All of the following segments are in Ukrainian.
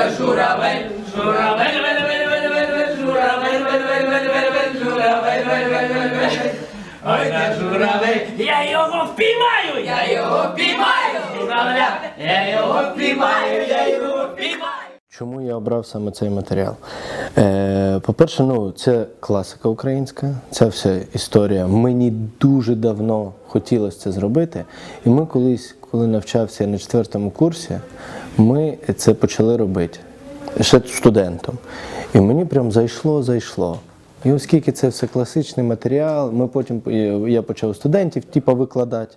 та журавель, журавель, вель, вель, вель, вель, вель, журавель, вель, вель, вель, вель, вель, журавель, вель, вель, вель, вель. Ой, та журавель, я його впіймаю, я його впіймаю, журавля, я його впіймаю, я його впіймаю. Чому я обрав саме цей матеріал? Е, по-перше, ну, це класика українська, ця вся історія. Мені дуже давно хотілося це зробити. І ми колись, коли навчався на четвертому курсі, ми це почали робити ще студентом. І мені прям зайшло, зайшло. І оскільки це все класичний матеріал, ми потім я почав студентів типу, викладати.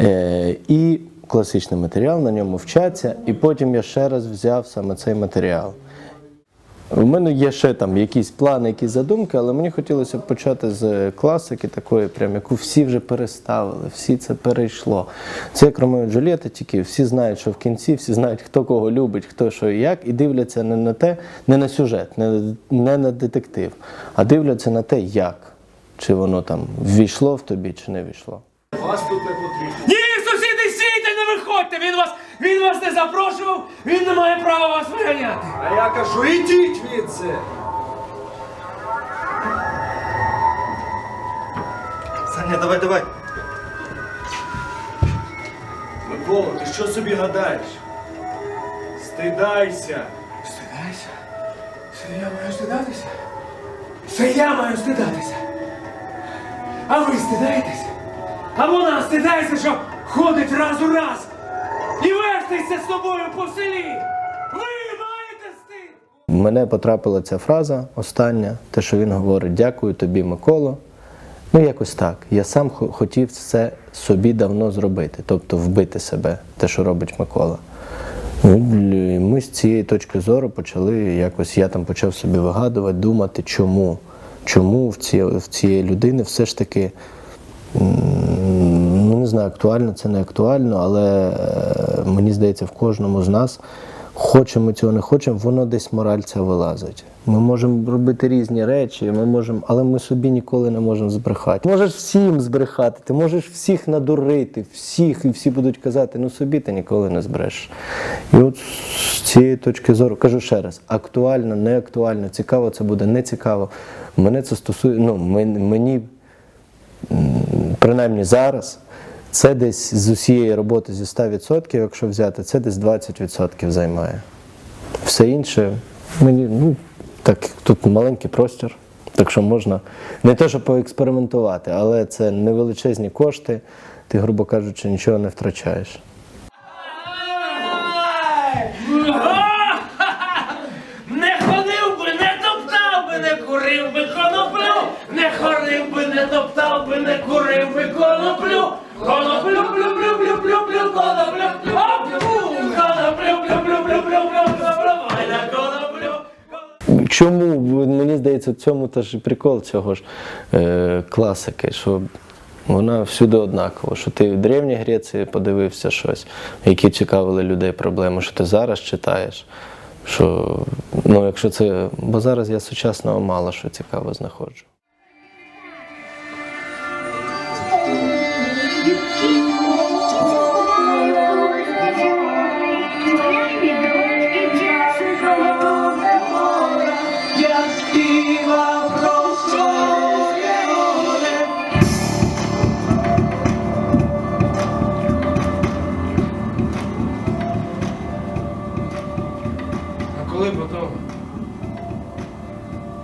Е, і класичний матеріал, на ньому вчаться, і потім я ще раз взяв саме цей матеріал. У мене є ще там якісь плани, якісь задумки, але мені хотілося б почати з класики, такої, прям, яку всі вже переставили, всі це перейшло. Це як Ромео Джульєта, тільки всі знають, що в кінці, всі знають, хто кого любить, хто що і як, і дивляться не на те, не на сюжет, не, не на детектив, а дивляться на те, як. Чи воно там ввійшло в тобі, чи не ввійшло. Вас тут не потрібно. Ні, виходьте! Він вас, він вас не запрошував, він не має права вас виганяти. А я кажу, ідіть відси. Саня, давай, давай. Микола, ти що собі гадаєш? Стидайся. Стидайся? Це я маю стидатися? Це я маю стидатися. А ви стидаєтеся? А вона стидається, що ходить раз у раз і вертається з тобою по селі. Мене потрапила ця фраза остання, те, що він говорить: Дякую тобі, Миколо. Ну, якось так. Я сам хотів це собі давно зробити, тобто вбити себе, те, що робить Микола. Ну, Ми з цієї точки зору почали якось, я там почав собі вигадувати, думати, чому. Чому в ці- в цієї людини все ж таки знаю, актуально це не актуально, але е, мені здається, в кожному з нас, хочемо ми цього не хочемо, воно десь мораль ця вилазить. Ми можемо робити різні речі, ми можемо, але ми собі ніколи не можемо збрехати. Можеш всім збрехати, ти можеш всіх надурити, всіх, і всі будуть казати, ну собі ти ніколи не збрешеш. І от з цієї точки зору, кажу ще раз, актуально, не актуально, цікаво це буде, не цікаво. Мене це стосує, ну, мені принаймні зараз, це десь з усієї роботи зі 100%, якщо взяти, це десь 20% займає. Все інше мені, ну, так, тут маленький простір, так що можна не те, що поекспериментувати, але це невеличезні кошти, ти, грубо кажучи, нічого не втрачаєш. Не ходив би, не топтав би, не курив би коноплю, не ходив би, не топтав би, не курив би Чому мені здається, в цьому теж прикол цього ж е, класики, що вона всюди однакова. Що ти в Древній Греції подивився щось, які цікавили людей проблеми, що ти зараз читаєш. Що, ну, якщо це, бо зараз я сучасного мало що цікаво знаходжу. Коли потом?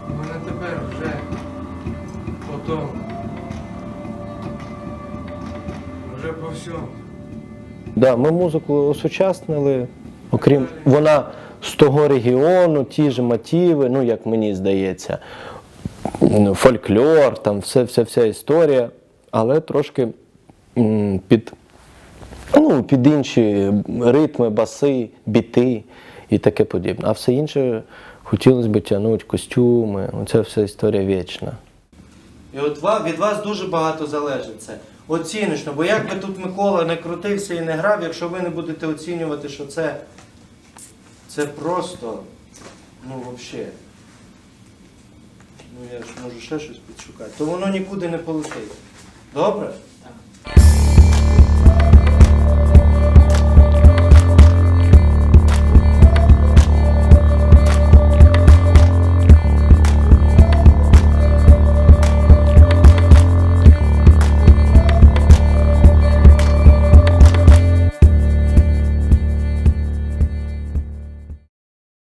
У мене тепер вже потом. Вже по всьому. Да, ми музику осучаснили, окрім вона з того регіону, ті ж мотиви, ну як мені здається, фольклор, там все, вся, вся історія, але трошки під, ну, під інші ритми, баси, біти і таке подібне. А все інше хотілося б тягнути костюми, оця вся історія вічна. І от від вас дуже багато залежить це. Оціночно, бо як би тут Микола не крутився і не грав, якщо ви не будете оцінювати, що це, це просто, ну взагалі. Ну я ж можу ще щось підшукати, то воно нікуди не полетить. Добре?